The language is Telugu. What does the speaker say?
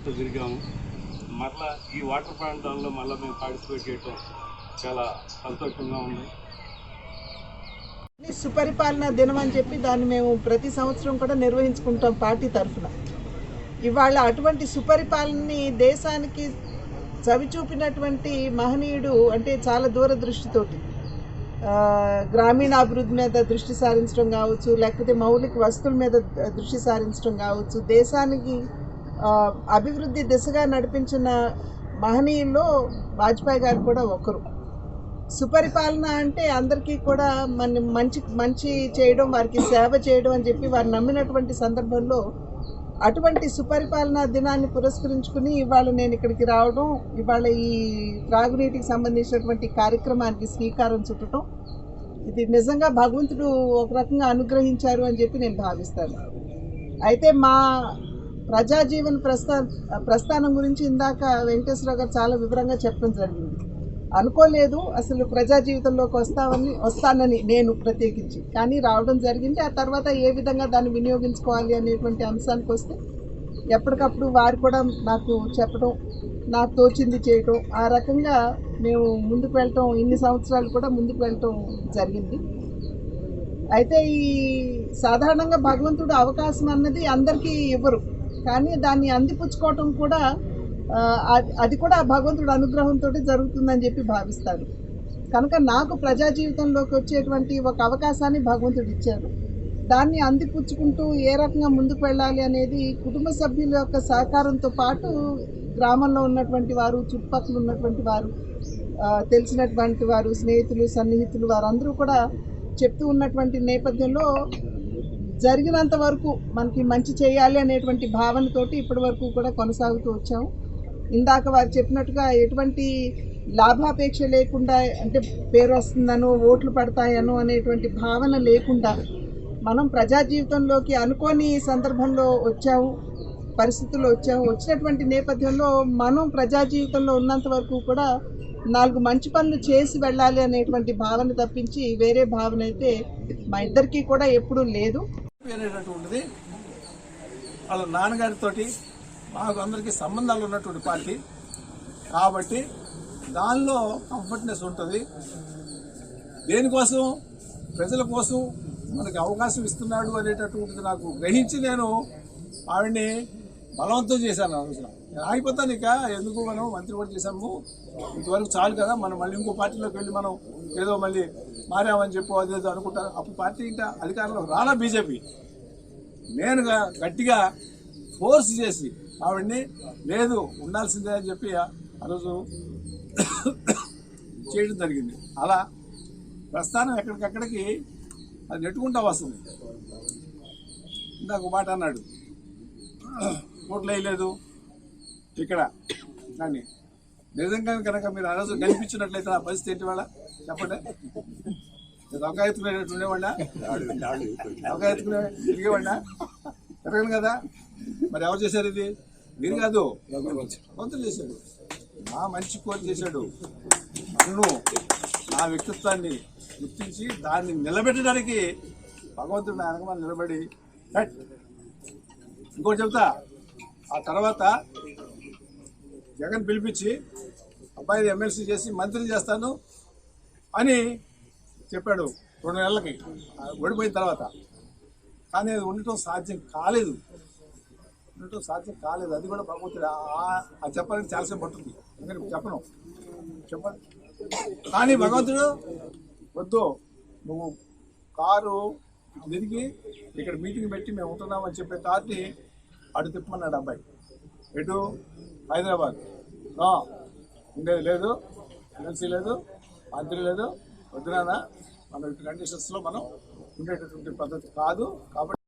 అంతా తిరిగాము. మరలా ఈ వాటర్ ప్రాంతంలో మళ్ళీ మేము పార్టిసిపేట్ చేయటం చాలా సంతోషంగా ఉంది. సుపరిపాలన దినం అని చెప్పి దాన్ని మేము ప్రతి సంవత్సరం కూడా నిర్వహించుకుంటాం పార్టీ తరఫున. ఇవాళ అటువంటి సుపరిపాలనని దేశానికి చవిచూపినటువంటి మహనీయుడు అంటే చాలా దూరదృష్టితోటి గ్రామీణాభివృద్ధి గ్రామీణ అభివృద్ధి మీద దృష్టి సారించడం కావచ్చు లేకపోతే మౌలిక వస్తువుల మీద దృష్టి సారించడం కావచ్చు దేశానికి అభివృద్ధి దిశగా నడిపించిన మహనీయుల్లో వాజ్పేయి గారు కూడా ఒకరు. సుపరిపాలన అంటే అందరికీ కూడా మన మంచి మంచి చేయడం వారికి సేవ చేయడం అని చెప్పి వారు నమ్మినటువంటి సందర్భంలో అటువంటి సుపరిపాలన దినాన్ని పురస్కరించుకుని ఇవాళ నేను ఇక్కడికి రావడం ఇవాళ ఈ త్రాగునీటికి సంబంధించినటువంటి కార్యక్రమానికి శ్రీకారం చుట్టడం ఇది నిజంగా భగవంతుడు ఒక రకంగా అనుగ్రహించారు అని చెప్పి నేను భావిస్తాను. అయితే మా ప్రజాజీవన్ ప్రస్థా ప్రస్థానం గురించి ఇందాక వెంకటేశ్వరరావు గారు చాలా వివరంగా చెప్పడం జరిగింది. అనుకోలేదు అసలు ప్రజా జీవితంలోకి వస్తామని వస్తానని నేను ప్రత్యేకించి. కానీ రావడం జరిగింది ఆ తర్వాత ఏ విధంగా దాన్ని వినియోగించుకోవాలి అనేటువంటి అంశానికి వస్తే ఎప్పటికప్పుడు వారు కూడా నాకు చెప్పడం నాకు తోచింది చేయటం ఆ రకంగా మేము ముందుకు వెళ్ళటం ఇన్ని సంవత్సరాలు కూడా ముందుకు వెళ్ళటం జరిగింది. అయితే ఈ సాధారణంగా భగవంతుడు అవకాశం అన్నది అందరికీ ఇవ్వరు. కానీ దాన్ని అందిపుచ్చుకోవటం కూడా అది- అది కూడా భగవంతుడు అనుగ్రహంతో జరుగుతుందని చెప్పి భావిస్తాను కనుక నాకు ప్రజా జీవితంలోకి వచ్చేటువంటి ఒక అవకాశాన్ని భగవంతుడు ఇచ్చారు. దాన్ని అందిపుచ్చుకుంటూ ఏ రకంగా ముందుకు వెళ్ళాలి అనేది కుటుంబ సభ్యుల యొక్క సహకారంతో పాటు గ్రామంలో ఉన్నటువంటి వారు చుట్టుపక్కల ఉన్నటువంటి వారు తెలిసినటువంటి వారు స్నేహితులు సన్నిహితులు వారందరూ కూడా చెప్తూ ఉన్నటువంటి నేపథ్యంలో జరిగినంత వరకు మనకి మంచి చేయాలి అనేటువంటి భావనతోటి ఇప్పటి వరకు కూడా కొనసాగుతూ వచ్చాము. ఇందాక వారు చెప్పినట్టుగా ఎటువంటి లాభాపేక్ష లేకుండా అంటే పేరు వస్తుందనో ఓట్లు పడతాయనో అనేటువంటి భావన లేకుండా మనం ప్రజా జీవితంలోకి అనుకోని సందర్భంలో వచ్చాము పరిస్థితుల్లో వచ్చాము. వచ్చినటువంటి నేపథ్యంలో మనం ప్రజా జీవితంలో ఉన్నంత వరకు కూడా నాలుగు మంచి పనులు చేసి వెళ్ళాలి అనేటువంటి భావన తప్పించి వేరే భావన అయితే మా ఇద్దరికీ కూడా ఎప్పుడూ లేదు. అనేటటువంటిది వాళ్ళ నాన్నగారితోటి మాకు అందరికీ సంబంధాలు ఉన్నటువంటి పార్టీ. కాబట్టి దానిలో కంఫర్ట్నెస్ ఉంటుంది. దేనికోసం? ప్రజల కోసం మనకి అవకాశం ఇస్తున్నాడు అనేటటువంటిది నాకు గ్రహించి నేను ఆవిడ్ని బలవంతం చేశాను ఆ రోజున. నేను ఆగిపోతాను ఇక ఎందుకు మనం మంత్రి కూడా చేశాము. ఇంతవరకు చాలు కదా మనం మళ్ళీ ఇంకో పార్టీలోకి వెళ్ళి మనం ఏదో మళ్ళీ మారామని చెప్పి అదేదో అనుకుంటారు అప్పుడు పార్టీ ఇంకా అధికారంలో రాలా బీజేపీ. నేనుగా గట్టిగా ఫోర్స్ చేసి ఆవిడ్ని లేదు ఉండాల్సిందే అని చెప్పి ఆ రోజు చేయడం జరిగింది. అలా ప్రస్థానం ఎక్కడికక్కడికి అది నెట్టుకుంటా వస్తుంది. ఇందాక మాట అన్నాడు. ఓట్లు వేయలేదు. ఇక్కడ కానీ నిజంగా కనుక మీరు ఆ రోజు కనిపించినట్లయితే ఆ పరిస్థితి ఏంటి వాళ్ళ? చెప్పండి. ఒక ఎత్తుకునేటట్టు ఉండేవాడా ఒక తిరగను కదా? మరి ఎవరు చేశారు ఇది? మీరు కాదు. మంత్రులు చేశాడు నా మంచి కోరి చేశాడు. నన్ను నా వ్యక్తిత్వాన్ని గుర్తించి దాన్ని నిలబెట్టడానికి భగవంతుడు నా నిలబడి ఇంకోటి చెప్తా. ఆ తర్వాత జగన్ పిలిపించి అబ్బాయిని ఎమ్మెల్సీ చేసి మంత్రి చేస్తాను అని చెప్పాడు రెండు నెలలకి. ఓడిపోయిన తర్వాత. కానీ అది ఉండటం సాధ్యం కాలేదు. ఉండటం సాధ్యం కాలేదు. అది కూడా భగవంతుడు ఆ- అది చెప్పాలని చాలాసేపు పడుతుంది. ఎందుకంటే చెప్పను. చెప్పండి కానీ భగవంతుడు వద్దు. నువ్వు కారు తిరిగి ఇక్కడ మీటింగ్ పెట్టి మేము ఉంటున్నామని చెప్పే కార్ని అటు తిప్పమన్నాడు అబ్బాయి. ఎటు? హైదరాబాద్. ఉండేది లేదు ఎమ్మెల్సీ లేదు మంత్రి లేదు. వద్దునా మన ఇటు కండిషన్స్లో మనం ఉండేటటువంటి పద్ధతి కాదు. కాబట్టి